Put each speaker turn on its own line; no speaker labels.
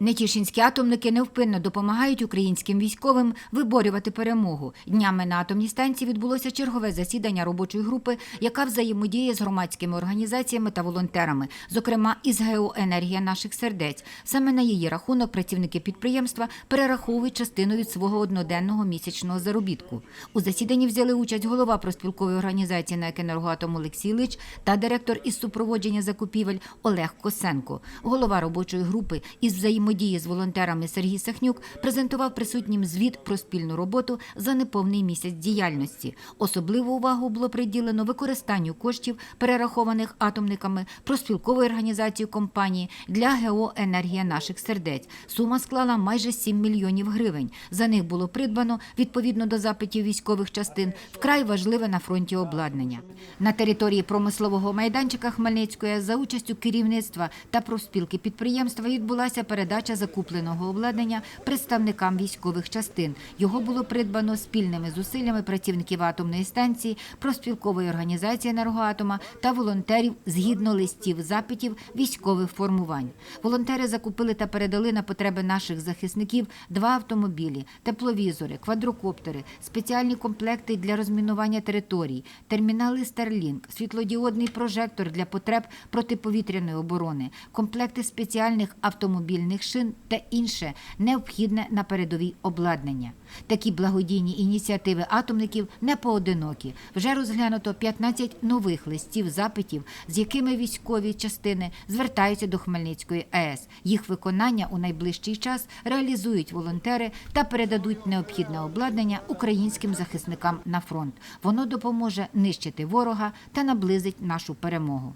Нетішинські атомники невпинно допомагають українським військовим виборювати перемогу. Днями на атомній станції відбулося чергове засідання робочої групи, яка взаємодіє з громадськими організаціями та волонтерами, зокрема із ГЕО «Енергія наших сердець. Саме на її рахунок працівники підприємства перераховують частину від свого одноденного місячного заробітку. У засіданні взяли участь голова проспілкової організації на «Енергоатом» Олексій Лич та директор із супроводження закупівель Олег Косенко. Голова робочої групи із взаємодії з волонтерами Сергій Сахнюк презентував присутнім звіт про спільну роботу за неповний місяць діяльності. Особливу увагу було приділено використанню коштів, перерахованих атомниками проспілкової організації компанії для ГЕО «Енергія наших сердець». Сума склала майже 7 мільйонів гривень. За них було придбано, відповідно до запитів військових частин, вкрай важливе на фронті обладнання. На території промислового майданчика Хмельницької за участю керівництва та профспілки підприємства відбулася передача закупленого обладнання представникам військових частин. Його було придбано спільними зусиллями працівників атомної станції, профспілкової організації енергоатома та волонтерів згідно листів запитів військових формувань. Волонтери закупили та передали на потреби наших захисників два автомобілі, тепловізори, квадрокоптери, спеціальні комплекти для розмінування територій, термінали Starlink, світлодіодний прожектор для потреб протиповітряної оборони, комплекти спеціальних автомобільних шин та інше необхідне на передовій обладнання. Такі благодійні ініціативи атомників не поодинокі. Вже розглянуто 15 нових листів запитів, з якими військові частини звертаються до Хмельницької АЕС. Їх виконання у найближчий час реалізують волонтери та передадуть необхідне обладнання українським захисникам на фронт. Воно допоможе нищити ворога та наблизить нашу перемогу.